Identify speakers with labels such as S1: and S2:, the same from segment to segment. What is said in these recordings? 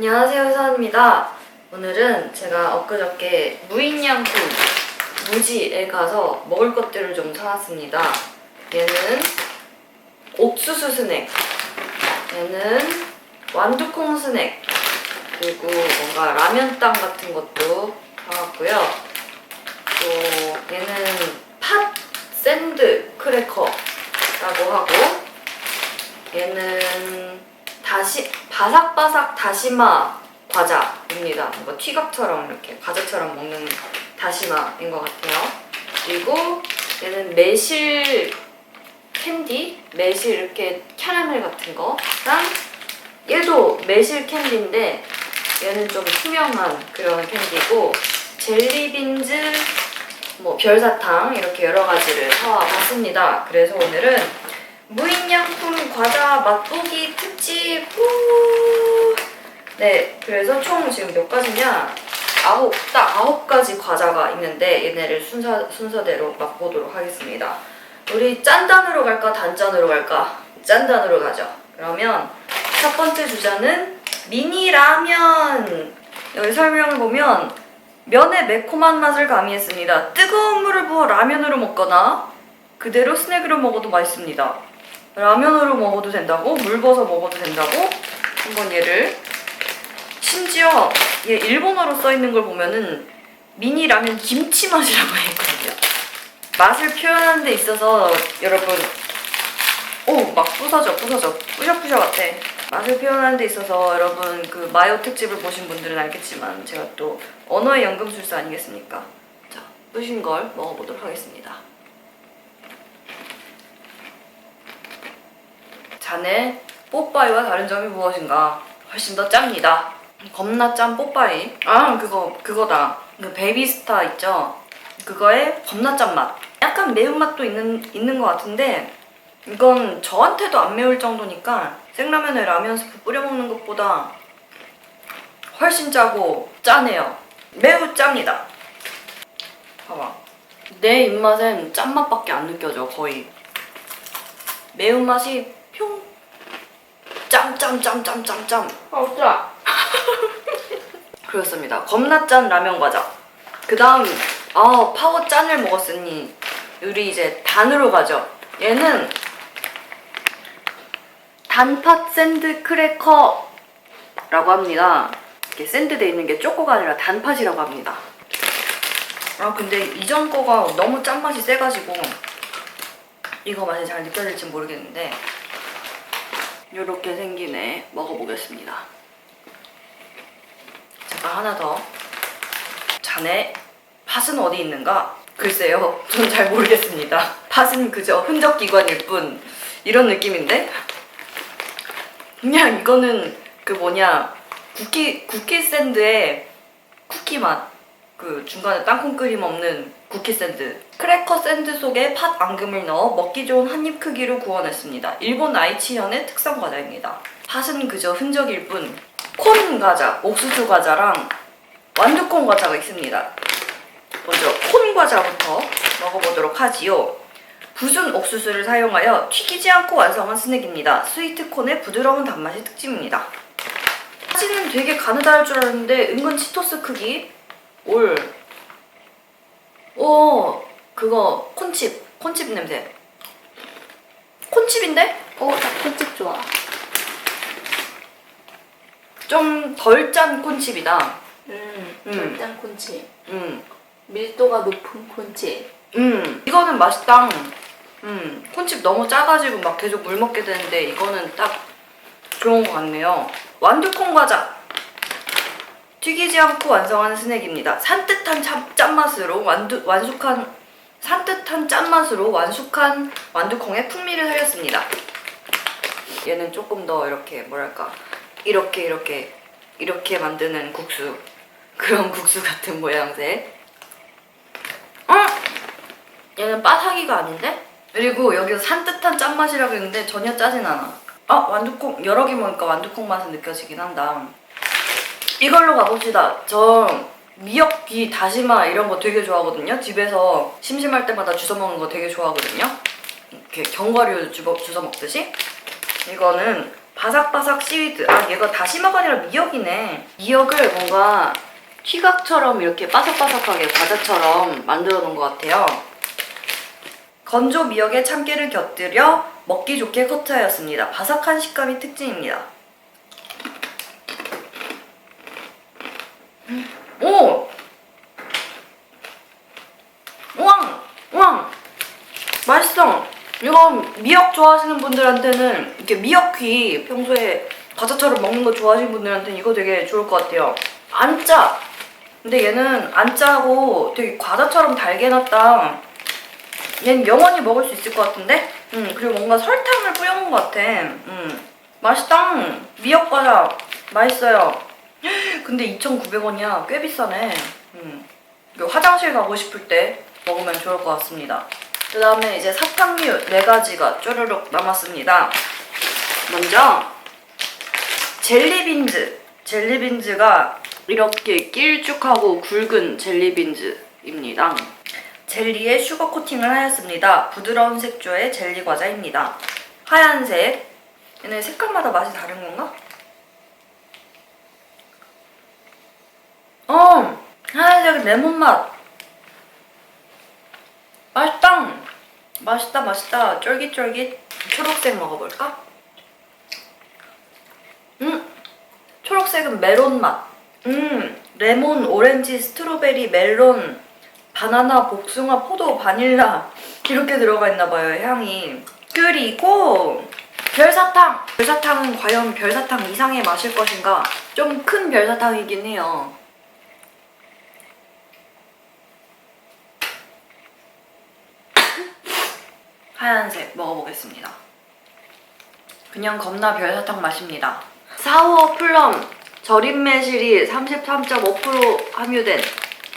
S1: 안녕하세요 회사입니다. 오늘은 제가 엊그저께 무인양품 무지에 가서 먹을 것들을 좀 사왔습니다. 얘는 옥수수 스낵, 얘는 완두콩 스낵, 그리고 뭔가 라면땅 같은 것도 사왔고요. 또 얘는 팥 샌드 크래커라고 하고 얘는 다시 바삭바삭 다시마 과자입니다. 뭔가 튀각처럼 이렇게 과자처럼 먹는 다시마인 것 같아요. 그리고 얘는 매실 캔디, 매실 이렇게 캐러멜 같은 거랑 얘도 매실 캔디인데 얘는 좀 투명한 그런 캔디고 젤리빈즈, 뭐 별사탕 이렇게 여러 가지를 사와 봤습니다. 그래서 오늘은 무인양품 과자 맛보기 특집 후! 네, 그래서 총 지금 몇 가지냐? 아홉, 딱 아홉 가지 과자가 있는데 얘네를 순서, 순서대로 맛보도록 하겠습니다. 우리 짠단으로 갈까 단짠으로 갈까? 짠단으로 가죠. 그러면 첫 번째 주자는 미니 라면. 여기 설명을 보면 면의 매콤한 맛을 가미했습니다. 뜨거운 물을 부어 라면으로 먹거나 그대로 스낵으로 먹어도 맛있습니다. 라면으로 먹어도 된다고 물 부어서 먹어도 된다고 한번 얘를 심지어 얘 일본어로 써 있는 걸 보면은 미니 라면 김치 맛이라고 했거든요. 맛을 표현하는 데 있어서 여러분 오막 부서져 부서져 뿌셔뿌셔 같아. 맛을 표현하는 데 있어서 여러분 그 마요 특집을 보신 분들은 알겠지만 제가 또 언어의 연금술사 아니겠습니까? 자 뿌신 걸 먹어보도록 하겠습니다. 잔의 뽀빠이와 다른 점이 무엇인가? 훨씬 더 짭니다. 겁나 짠 뽀빠이. 아 그거 그거다. 그 베이비스타 있죠? 그거의 겁나 짠 맛. 약간 매운맛도 있는 있는 것 같은데 이건 저한테도 안 매울 정도니까 생라면에 라면 스프 뿌려 먹는 것보다 훨씬 짜고 짜네요. 매우 짭니다. 봐봐. 내 입맛엔 짠맛밖에 안 느껴져 거의. 매운맛이 평 짬짬짬짬짬짬
S2: 아, 짜.
S1: 그렇습니다. 겁나 짠 라면 과자. 그 다음 아 파워 짠을 먹었으니 우리 이제 단으로 가죠. 얘는 단팥 샌드 크래커라고 합니다. 이렇게 샌드돼 있는 게 쪼꼬가 아니라 단팥이라고 합니다. 아 근데 이전 거가 너무 짠맛이 세가지고 이거 맛이 잘 느껴질지 모르겠는데 이렇게 생기네 먹어보겠습니다. 제가 하나 더 잔에 팥은 어디 있는가? 글쎄요, 전 잘 모르겠습니다. 팥은 그저 흔적 기관일 뿐 이런 느낌인데 그냥 이거는 그 뭐냐 쿠키 쿠키 샌드에 쿠키 맛. 그 중간에 땅콩 크림 없는 쿠키 샌드. 크래커 샌드 속에 팥 앙금을 넣어 먹기 좋은 한 입 크기로 구워냈습니다. 일본 아이치현의 특성 과자입니다. 팥은 그저 흔적일 뿐. 콘 과자, 옥수수 과자랑 완두콩 과자가 있습니다. 먼저 콘 과자부터 먹어보도록 하지요. 부순 옥수수를 사용하여 튀기지 않고 완성한 스낵입니다. 스위트 콘의 부드러운 단맛이 특징입니다. 사진은 되게 가느다랄 줄 알았는데 은근 치토스 크기. 올. 오, 그거 콘칩, 콘칩 냄새. 콘칩인데?
S2: 어, 나 콘칩 좋아.
S1: 좀 덜 짠 콘칩이다.
S2: 음,
S1: 음.
S2: 절단 콘칩.
S1: 음,
S2: 밀도가 높은 콘칩.
S1: 음, 이거는 맛있다. 음, 콘칩 너무 짜가지고 막 계속 물 먹게 되는데 이거는 딱 좋은 것 같네요. 완두콩 과자. 튀기지 않고 완성한 스낵입니다. 산뜻한 참, 짠맛으로 완두, 완숙한 산뜻한 짠맛으로 완숙한 완두콩의 풍미를 살렸습니다. 얘는 조금 더 이렇게 뭐랄까 이렇게 이렇게 이렇게 만드는 국수 그런 국수 같은 모양새. 어? 얘는 바삭이가 아닌데? 그리고 여기서 산뜻한 짠맛이라고 했는데 전혀 짜진 않아. 아 완두콩 여러 개 먹으니까 완두콩 맛은 느껴지긴 한다. 이걸로 가봅시다. 저 미역기, 다시마 이런 거 되게 좋아하거든요. 집에서 심심할 때마다 주워 먹는 거 되게 좋아하거든요. 이렇게 견과류 주워, 먹듯이. 이거는 바삭바삭 시위드. 아 얘가 다시마가 아니라 미역이네. 미역을 뭔가 튀각처럼 이렇게 바삭바삭하게 과자처럼 만들어 놓은 것 같아요. 건조 미역에 참깨를 곁들여 먹기 좋게 커트하였습니다. 바삭한 식감이 특징입니다. 오! 우왕! 우왕! 맛있어! 이거 미역 좋아하시는 분들한테는 이렇게 미역귀 평소에 과자처럼 먹는 거 좋아하시는 분들한테는 이거 되게 좋을 것 같아요. 안 짜! 근데 얘는 안 짜고 되게 과자처럼 달게 놨다. 얘는 영원히 먹을 수 있을 것 같은데? 음, 그리고 뭔가 설탕을 뿌려놓은 것 같아. 음, 맛있다. 미역 과자. 맛있어요. 근데 2,900원이야. 꽤 비싸네. 음, 화장실 가고 싶을 때 먹으면 좋을 것 같습니다. 그 다음에 이제 사탕류 4가지가 쪼르륵 남았습니다. 먼저, 젤리빈즈. 젤리빈즈가 이렇게 길쭉하고 굵은 젤리빈즈입니다. 젤리에 슈거 코팅을 하였습니다. 부드러운 색조의 젤리 과자입니다. 하얀색. 얘네 색깔마다 맛이 다른 건가? 어! 하얀색 레몬 맛. 맛있다. 맛있다, 맛있다. 쫄깃쫄깃. 초록색 먹어볼까? 음! 초록색은 메론 맛. 음! 레몬, 오렌지, 스트로베리, 멜론, 바나나, 복숭아, 포도, 바닐라 이렇게 들어가 있나 봐요 향이 그리고 별사탕 별사탕은 과연 별사탕 이상의 맛일 것인가 좀 큰 별사탕이긴 해요 하얀색 먹어보겠습니다 그냥 겁나 별사탕 맛입니다 사워 플럼 절임 매실이 33.5% 함유된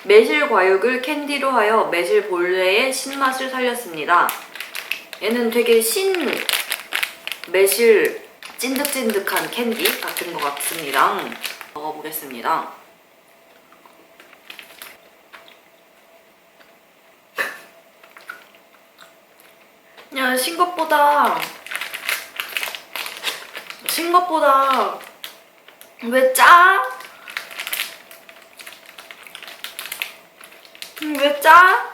S1: 매실 과육을 캔디로 하여 매실 본래의 신맛을 살렸습니다. 얘는 되게 신 매실 찐득찐득한 캔디 같은 것 같습니다. 먹어보겠습니다. 야, 신 것보다 신 것보다 왜 짜? 음, 왜 짜?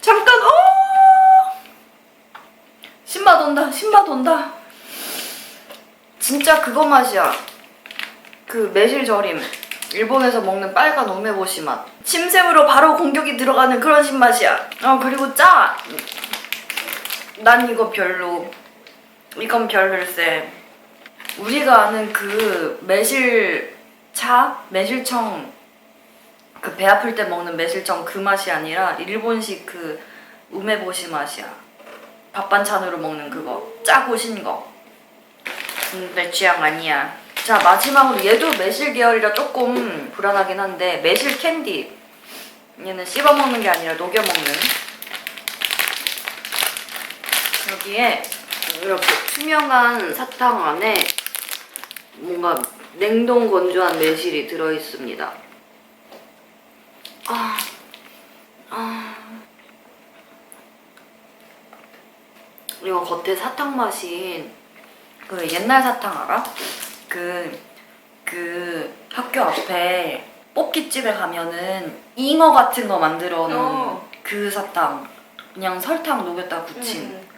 S1: 잠깐, 어! 신맛 온다, 신맛 온다. 진짜 그거 맛이야. 그 매실 절임. 일본에서 먹는 빨간 오메보시 맛. 침샘으로 바로 공격이 들어가는 그런 신맛이야. 어, 그리고 짜! 난 이거 별로. 이건 별로일세. 우리가 아는 그 매실차? 매실청 그 배 아플 때 먹는 매실청 그 맛이 아니라 일본식 그 우메보시 맛이야. 밥 반찬으로 먹는 그거 짜고 신 거. 음, 내 취향 아니야. 자 마지막으로 얘도 매실 계열이라 조금 불안하긴 한데 매실 캔디. 얘는 씹어 먹는 게 아니라 녹여 먹는. 여기에 이렇게 투명한 사탕 안에 뭔가 냉동 건조한 매실이 들어 있습니다. 아, 아. 이거 겉에 사탕 맛이 그 옛날 사탕 알아? 그, 그 학교 앞에 뽑기집에 가면은 잉어 같은 거 만들어 놓은
S2: 어.
S1: 그 사탕. 그냥 설탕 녹였다 굳힌
S2: 음.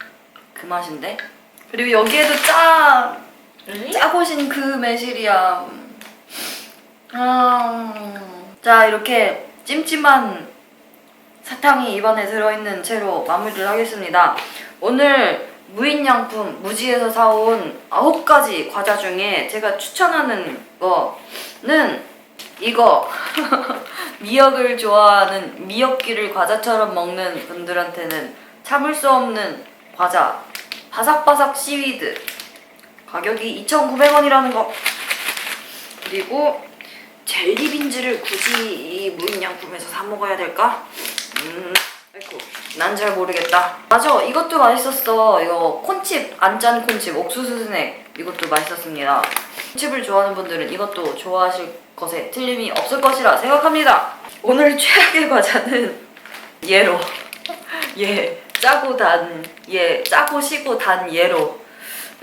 S1: 그 맛인데. 그리고 여기에도 짜!
S2: 응?
S1: 짜고 신 그 매실이야. 아, 자 이렇게 찜찜한 사탕이 입안에 들어있는 채로 마무리를 하겠습니다. 오늘 무인양품 무지에서 사온 9가지 과자 중에 제가 추천하는 거는 이거 미역을 좋아하는 미역기를 과자처럼 먹는 분들한테는 참을 수 없는 과자 바삭바삭 시위드 가격이 2,900원이라는 거. 그리고 젤리빈즈를 굳이 이 무인양품에서 사 먹어야 될까? 음, 아이고 난 잘 모르겠다 맞아 이것도 맛있었어 이거 콘칩 안짠 콘칩 옥수수 스낵 이것도 맛있었습니다 콘칩을 좋아하는 분들은 이것도 좋아하실 것에 틀림이 없을 것이라 생각합니다 오늘 최악의 과자는 예로. 예, 짜고 단. 예, 짜고 시고 단 예로.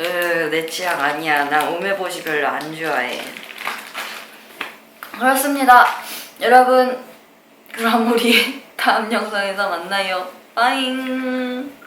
S1: 으, 내 취향 아니야 난 오메보시 별로 안 좋아해 그렇습니다 여러분 그럼 우리 다음 영상에서 만나요. 빠잉!